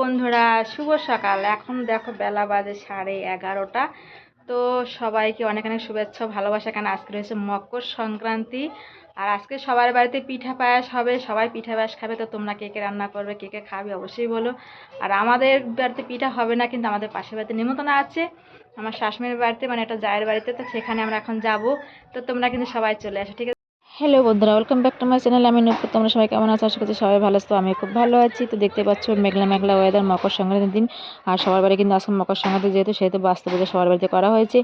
বন্ধুরা, শুভ সকাল। এখন দেখো বেলা বাজে সাড়ে এগারোটা। তো সবাইকে অনেক অনেক শুভেচ্ছা, ভালোবাসা। কেন আজকে রয়েছে মকর সংক্রান্তি। আর আজকে সবার বাড়িতে পিঠা পায়াস হবে, সবাই পিঠা পায়াস খাবে। তো তোমরা কে কে রান্না করবে, কে কে খাবে অবশ্যই বলো। আর আমাদের বাড়িতে পিঠা হবে না, কিন্তু আমাদের পাশের বাড়িতে নিমন্ত্রণ আছে। আমার শাশুড়ির বাড়িতে মানে একটা জায়ের বাড়িতে, তো সেখানে আমরা এখন যাব। তো তোমরা কিন্তু সবাই চলে আসো, ঠিক আছে? হ্যালো বন্ধুরা welcome back to my channel আমি নূপুর, তোমরা সবাই কেমন আছো? আশা করছি সবাই ভালো আছো আমি খুব ভালো আছি। তো দেখতে পাচ্ছ, মেঘলা মেঘলা ওয়েদার মকর সংক্রান্তির দিন। আর সবার বাড়ি কিন্তু আজকে মকর সংক্রান্তি যেহেতু, সেহেতু বাস্তবে সবার বাড়িতে করা হয়েছে।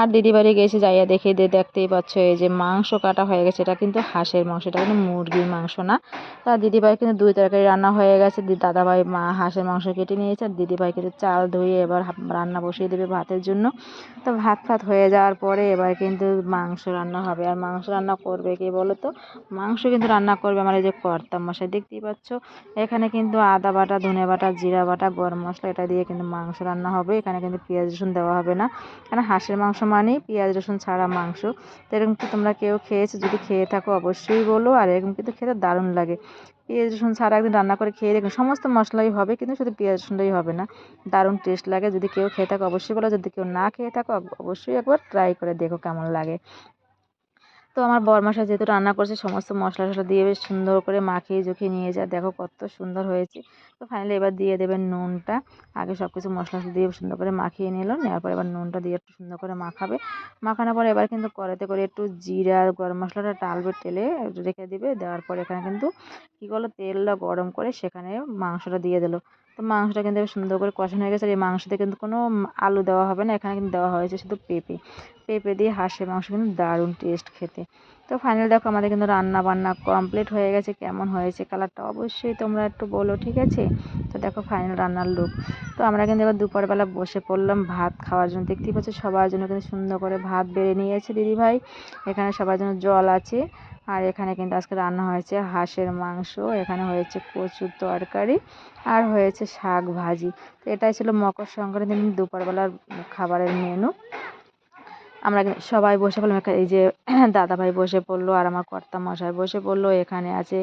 আর দিদি বাড়ি গেছে, যাইয়া দেখে, দিয়ে দেখতেই পাচ্ছ, এই যে মাংস কাটা হয়ে গেছে। এটা কিন্তু হাঁসের মাংস, এটা কিন্তু মুরগির মাংস না। তা দিদি ভাই কিন্তু দুই তরকারি রান্না হয়ে গেছে। দাদা ভাই মা হাঁসের মাংস কেটে নিয়েছে, আর দিদি ভাই কিন্তু চাল ধুয়ে এবার রান্না বসিয়ে দেবে ভাতের জন্য। তো ভাত ফাত হয়ে যাওয়ার পরে এবার কিন্তু মাংস রান্না হবে। আর মাংস রান্না করবে কি বলো তো মাংস কিন্তু রান্না করবে আমার এই যে কর্তা মশাই, দেখতেই পাচ্ছ? এখানে কিন্তু আদা বাটা, ধনে বাটা, জিরা বাটা, গরম মশলা এটা দিয়ে কিন্তু মাংস রান্না হবে। এখানে কিন্তু পেঁয়াজ রসুন দেওয়া হবে না। কারণ হাঁসের মাংস মানেই পেঁয়াজ রসুন ছাড়া মাংস। তো এরকম কি তোমরা কেউ খেয়েছো? যদি খেয়ে থাকো অবশ্যই বলো। আর এরকম কিন্তু খেতে দারুণ লাগে। পেঁয়াজ রসুন ছাড়া একদিন রান্না করে খেয়ে দেখুন সমস্ত মশলাই হবে, কিন্তু শুধু পেঁয়াজ রসুনটাই হবে না। দারুণ টেস্ট লাগে। যদি কেউ খেয়ে থাকো, অবশ্যই বলো। যদি কেউ না খেয়ে থাকো অবশ্যই একবার ট্রাই করে দেখো কেমন লাগে। তো আমার বরমাসা যেহেতু রান্না করছে, সমস্ত মশলা টশলা দিয়ে বেশ সুন্দর করে মাখিয়ে জুখিয়ে নিয়ে যায়। দেখো কত সুন্দর হয়েছে। তো ফাইনালি এবার দিয়ে দেবেন নুনটা। আগে সব কিছু মশলা দিয়ে সুন্দর করে মাখিয়ে নিল। নেওয়ার পর এবার নুনটা দিয়ে একটু সুন্দর করে মাখাবে। মাখানোর পর এবার কিন্তু কড়াইতে করে একটু জিরা, গরম মশলাটা টালবে তেলে রেখে দিবে। দেওয়ার পর এখানে কিন্তু কী করল তেলটা গরম করে সেখানে মাংসটা দিয়ে দিলো। তো মাংসটা কিন্তু সুন্দর করে কষানো হয়ে গেছে আর এই মাংসতে কিন্তু কোনো আলু দেওয়া হবে না। এখানে কিন্তু দেওয়া হয়েছে শুধু পেঁপে। পেঁপে দিয়ে হাঁসের মাংস কিন্তু দারুণ টেস্ট খেতে। তো ফাইনাল দেখো আমাদের কিন্তু রান্না বান্না কমপ্লিট হয়ে গেছে। কেমন হয়েছে কালারটা অবশ্যই তোমরা একটু বলো, ঠিক আছে? তো দেখো ফাইনাল রান্নার লুক তো আমরা কিন্তু এবার দুপুরবেলা বসে পড়লাম, ভাত খাওয়ার জন্য। দেখতেই পাচ্ছ সবার জন্য কিন্তু সুন্দর করে ভাত বেড়ে নিয়েছে দিদিভাই। এখানে সবার জন্য জল আছে। আর এখানে কিন্তু আজকে রান্না হয়েছে হাঁসের মাংস, এখানে হয়েছে কচুর তরকারি আর হয়েছে শাক ভাজি। তো এটাই ছিল মকর সংক্রান্তির দিন, দুপুরবেলার খাবারের মেনু। আমরা সবাই বসে পড়লাম এই যে দাদাভাই বসে পড়ল আর আমার কর্তা মশাই বসে পড়ল। এখানে আছে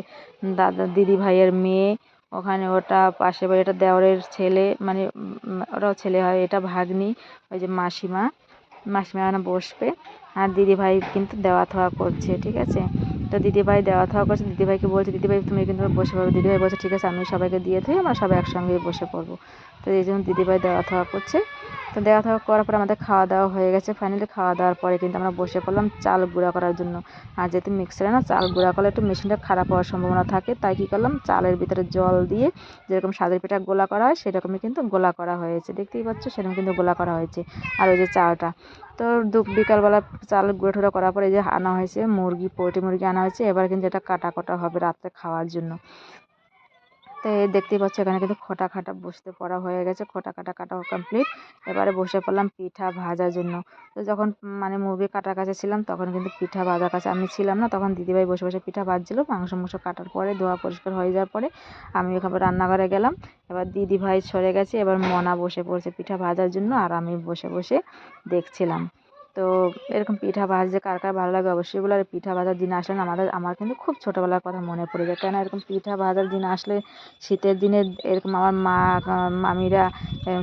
দাদা দিদি ভাইয়ের মেয়ে, ওখানে ওটা পাশে বাড়ি, এটা দেওরের ছেলে মানে ওরাও ছেলে হয়, এটা ভাগ্নি, ওই যে মাসিমা। মাসিমা বসবে আর দিদিভাই কিন্তু দেওয়া থোয়া করছে, ঠিক আছে? তো দিদিভাই দেওয়া থাওয়া করছে দিদিভাইকে বলছে, দিদিভাই, তুমি কিন্তু বসে পড়বে দিদিভাই বলছে, ঠিক আছে আমি সবাইকে দিয়ে থাকি, আমরা সবাই একসঙ্গে বসে পড়ব। তো এই জন্য দিদিভাই দেওয়া থাওয়া করছে। তো দেখা থাওয়া করার পরে আমাদের খাওয়া দাওয়া হয়ে গেছে ফাইনালি খাওয়া দাওয়ার পরে কিন্তু আমরা বসে পড়লাম চাল গুঁড়া করার জন্য। আর যেহেতু মিক্সারে না, চাল গুঁড়া করলে একটু মেশিনটা খারাপ হওয়ার সম্ভাবনা থাকে, তাই কী করলাম চালের ভিতরে জল দিয়ে যেরকম সাদের পিঠা গোলা করা হয় সেরকমই কিন্তু গোলা করা হয়েছে। দেখতেই পাচ্ছ সেরকম কিন্তু গোলা করা হয়েছে। আর ওই যে চালটা তো দু, বিকালবেলা চাল গুঁড়ো টুড়ো করার পরে যে আনা হয়েছে, মুরগি, পোলট্রি মুরগি আনা হয়েছে, এবার কিন্তু এটা কাটা কাটা হবে রাত্রে খাওয়ার জন্য। তো দেখতেই পাচ্ছ এখানে কিন্তু খোটা খাটা বসতে পড়া হয়ে গেছে। খোটা কাটা কাটা কমপ্লিট এবারে বসে পড়লাম পিঠা ভাজার জন্য। তো যখন মানে মুরগি কাটার কাছে ছিলাম, তখন কিন্তু পিঠা ভাজার কাছে আমি ছিলাম না। তখন দিদিভাই বসে বসে পিঠা ভাজছিল। মাংস মাংস কাটার পরে ধোয়া পরিষ্কার হয়ে যাওয়ার পরে আমি ওখানে রান্নাঘরে গেলাম। এবার দিদিভাই সরে গেছে। এবার মনা বসে পড়ছে পিঠা ভাজার জন্য। আর আমি বসে বসে দেখছিলাম। তো এরকম পিঠা ভাজতে কার কার ভালো লাগে অবশ্যই বলো। আর পিঠা ভাজার দিন আসলে না আমাদের, আমার কিন্তু খুব ছোটোবেলার কথা মনে পড়ে যায়। কেন এরকম পিঠা ভাজার দিন আসলে শীতের দিনে এরকম আমার মা, মামিরা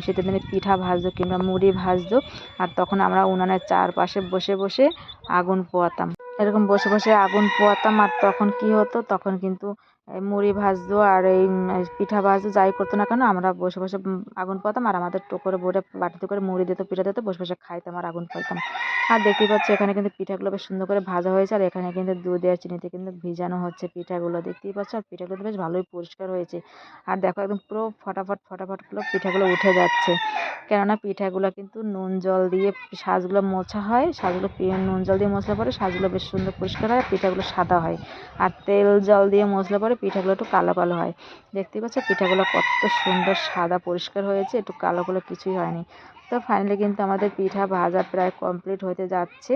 শীতের দিনে পিঠা ভাজতো কিংবা মুড়ি ভাজতো। আর তখন আমরা উনানের চারপাশে বসে বসে আগুন পোয়াতাম। এরকম বসে বসে আগুন পোয়াতাম। আর তখন কি হতো? তখন কিন্তু মুড়ি ভাজতো আর এই পিঠা ভাজতো, যাই করতো না কেন, আমরা বসে বসে আগুন পোয়াতাম আর আমাদের টোকরে বোর্ডে বাটিতে করে মুড়ি দিত, পিঠা দিত, বসে বসে খাইতাম আর আগুন পোয়াতাম। আর দেখতেই পাচ্ছি এখানে কিন্তু পিঠাগুলো বেশ সুন্দর করে ভাজা হয়েছে আর এখানে কিন্তু দুধ আর চিনিতে কিন্তু ভিজানো হচ্ছে পিঠাগুলো। দেখতেই পাচ্ছ? আর পিঠাগুলো বেশ ভালোই পরিষ্কার হয়েছে। আর দেখো একদম পুরো ফটাফট ফটাফট পুরো পিঠাগুলো উঠে যাচ্ছে। কেননা পিঠাগুলো কিন্তু নুন জল দিয়ে সাজগুলো মোছা হয়, সাজগুলো নুন জল দিয়ে মশলা পরে সাজগুলো বেশ সুন্দর পরিষ্কার হয় আর পিঠাগুলো সাদা হয়। আর তেল জল দিয়ে মশলা পরে পিঠাগুলো একটু কালো কালো হয়। দেখতেই পাচ্ছ পিঠাগুলো কত সুন্দর সাদা পরিষ্কার হয়েছে, একটু কালো কালো কিছুই হয়নি। তো ফাইনালি কিন্তু আমাদের পিঠা ভাজা প্রায় কমপ্লিট হতে যাচ্ছে।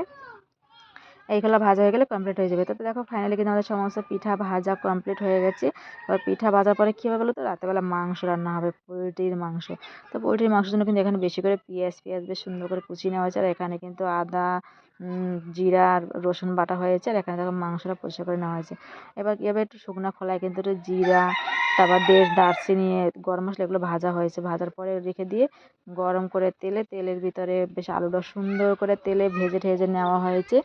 এইগুলো ভাজা হয়ে গেলে কমপ্লিট হয়ে যাবে। তো দেখো ফাইনালি কিন্তু আমাদের সমস্ত পিঠা ভাজা কমপ্লিট হয়ে গেছে। এবার পিঠা ভাজার পরে কী হবে বলো তো? রাতেবেলা মাংস রান্না হবে, পোলট্রির মাংস। তো পোলট্রির মাংসের জন্য কিন্তু এখানে বেশি করে পেঁয়াজ পেঁয়াজ বেশ সুন্দর করে কুচিয়ে নেওয়া হয়েছে। আর এখানে কিন্তু আদা জিরা আর রসুন বাটা হয়েছে আর এখানে দেখো মাংসটা পরিষ্কার করে নেওয়া হয়েছে। এবার এবার একটু শুকনো খোলায় কিন্তু একটু জিরা, তারপর দেশ দারচিনি, গরম মশলা এগুলো ভাজা হয়েছে। ভাজার পরে রেখে দিয়ে গরম করে তেলে, তেলের ভিতরে বেশ আলুটা সুন্দর করে তেলে ভেজে ঠেজে নেওয়া হয়েছে।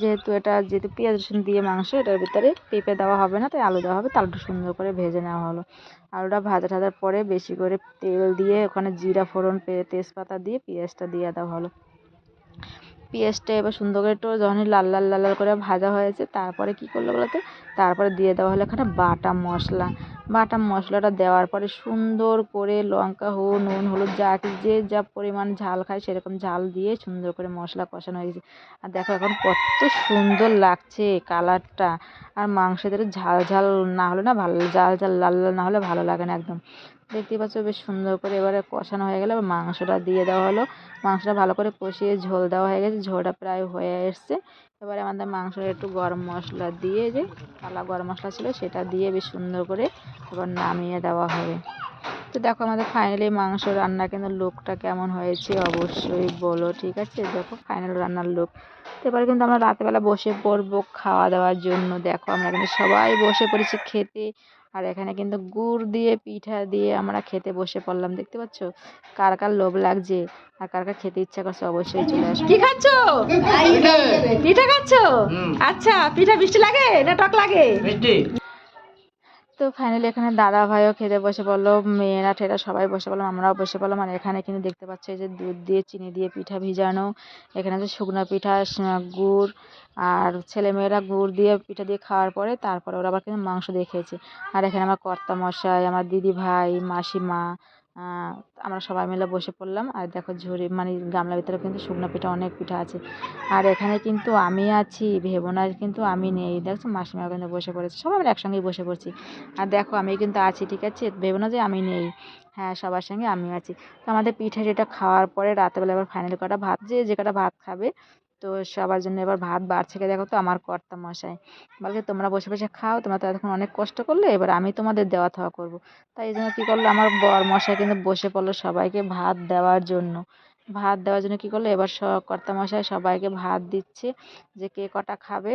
যেহেতু এটা, যেহেতু পেঁয়াজ, রসুন দিয়ে মাংস, এটার ভিতরে পেঁপে দেওয়া হবে না, তাই আলু দেওয়া হবে। একটু সুন্দর করে ভেজে নেওয়া হলো। আলুটা ভাজা টাজার পরে বেশি করে তেল দিয়ে ওখানে জিরা ফোড়ন তেজপাতা দিয়ে পেঁয়াজটা দিয়ে দেওয়া হলো। পেঁয়াজটা এবার সুন্দর করে একটু যখনই লাল লাল লাল লাল করে ভাজা হয়েছে, তারপরে কী করল বলতো? তারপরে দিয়ে দেওয়া হলো এখানে বাটা মশলা। বাটা মশলাটা দেওয়ার পরে সুন্দর করে লঙ্কা হো নুন, হলুদ, যা যে যা পরিমাণ ঝাল খায় সেরকম ঝাল দিয়ে সুন্দর করে মশলা কষানো হয়ে গেছে। আর দেখো এখন কত সুন্দর লাগছে কালারটা। আর মাংসের ঝাল ঝাল না হলে না ভালো, ঝাল ঝাল লাল লাল না হলে ভালো লাগে না একদম। দেখতেই পাচ্ছ বেশ সুন্দর করে এবারে কষানো হয়ে গেলে মাংসটা দিয়ে দেওয়া হলো। মাংসটা ভালো করে কষিয়ে ঝোল দেওয়া হয়ে গেছে, ঝোলটা প্রায় হয়ে এসছে। এবারে আমাদের মাংসটা একটু গরম মশলা দিয়ে যে কালা গরম মশলা ছিল সেটা দিয়ে বেশ সুন্দর করে এবার নামিয়ে দেওয়া হবে। তো দেখো আমাদের ফাইনালি মাংস রান্না কিন্তু লুকটা কেমন হয়েছে অবশ্যই বলো, ঠিক আছে? দেখো ফাইনাল রান্নার লুক এবার কিন্তু আমরা রাতেবেলা বসে পড়ব খাওয়া দাওয়ার জন্য। দেখো আমরা কিন্তু সবাই বসে পড়েছি খেতে। আর এখানে কিন্তু গুড় দিয়ে পিঠা দিয়ে আমরা খেতে বসে পড়লাম দেখতে পাচ্ছ? কার কার লোভ লাগছে আর কার কার খেতে ইচ্ছা করছে অবশ্যই চলে আসো কি খাচ্ছ? পিঠা। খাচ্ছ? আচ্ছা পিঠা মিষ্টি লাগে না টক লাগে? তো ফাইনালি এখানে দাদা ভাইও খেতে বসে পড়ল, মেয়েরা ঠেরা সবাই বসে পড়লাম আমরাও বসে পড়লাম। আর এখানে কিন্তু দেখতে পাচ্ছি যে দুধ দিয়ে, চিনি দিয়ে পিঠা ভিজানো। এখানে যে শুকনো পিঠা গুড় আর ছেলেমেয়েরা গুড় দিয়ে পিঠা দিয়ে খাওয়ার পরে তারপরে ওরা আবার কিন্তু মাংস দিয়ে খেয়েছে। আর এখানে আমার কর্তা মশাই, আমার দিদি ভাই মাসিমা আমরা সবাই মিলে বসে পড়লাম। আর দেখো ঝুড়ি মানে গামলার ভিতরে কিন্তু শুকনো পিঠা, অনেক পিঠা আছে। আর এখানে কিন্তু আমি আছি, ভেবো না, কিন্তু আমি নেই। দেখছ মাসিমা কিন্তু বসে পড়েছে। সবাই আমরা একসঙ্গেই বসে পড়ছি। আর দেখো, আমি কিন্তু আছি, ঠিক আছে? ভেবো না যে আমি নেই। হ্যাঁ সবার সঙ্গে আমি আছি। তো আমাদের পিঠে যেটা খাওয়ার পরে রাতেবেলা এবার ফাইনাল কটা ভাত, যে যে কটা ভাত খাবে তো সবার জন্য এবার ভাত বাড়ছে দেখো তো আমার কর্তা মশাই বলছে তোমরা বসে বসে খাও, তোমরা তো এতক্ষণ অনেক কষ্ট করলে, এবার আমি তোমাদের দেওয়া থাওয়া করব। তাই এই জন্য কী করল আমার বর মশাই কিন্তু বসে পড়ল সবাইকে ভাত দেওয়ার জন্য। ভাত দেওয়ার জন্য কী করল? এবার স কর্তা মশাই সবাইকে ভাত দিচ্ছে যে কে কটা খাবে।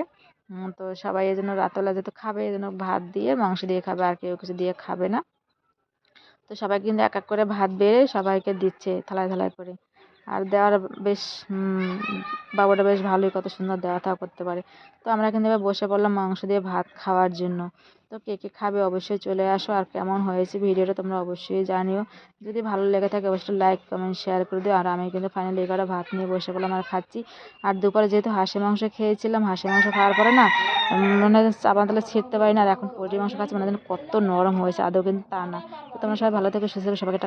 তো সবাই এই জন্য রাতবেলা যেহেতু খাবে, এই জন্য ভাত দিয়ে, মাংস দিয়ে খাবে, আর কেউ কিছু দিয়ে খাবে না। তো সবাই কিন্তু এক এক করে ভাত বেড়ে সবাইকে দিচ্ছে, থালায় থালায় করে। আর দেওয়ার বেশ বাবুটা বেশ ভালোই কত সুন্দর দেওয়া থাওয়া করতে পারে। তো আমরা কিন্তু এবার বসে পড়লাম মাংস দিয়ে ভাত খাওয়ার জন্য। তো কে কে খাবে অবশ্যই চলে আসো আর কেমন হয়েছে ভিডিওটা তোমরা অবশ্যই জানিও। যদি ভালো লেগে থাকে অবশ্যই লাইক কমেন্ট শেয়ার করে দিও। আর আমি কিন্তু ফাইনালি এগারো ভাত নিয়ে বসে পড়লাম আর খাচ্ছি। আর দুপুরে যেহেতু হাঁসের মাংস খেয়েছিলাম, হাঁসের মাংস খাওয়ার পরে না মানে চাপা তালে ছিঁড়তে পারি না। আর এখন পোলট্রি মাংস খাচ্ছি মানে কত নরম হয়েছে, আদৌ কিন্তু তা না। তো তোমরা সবাই ভালো থেকো, সুস্থ থেকো, সবাইকে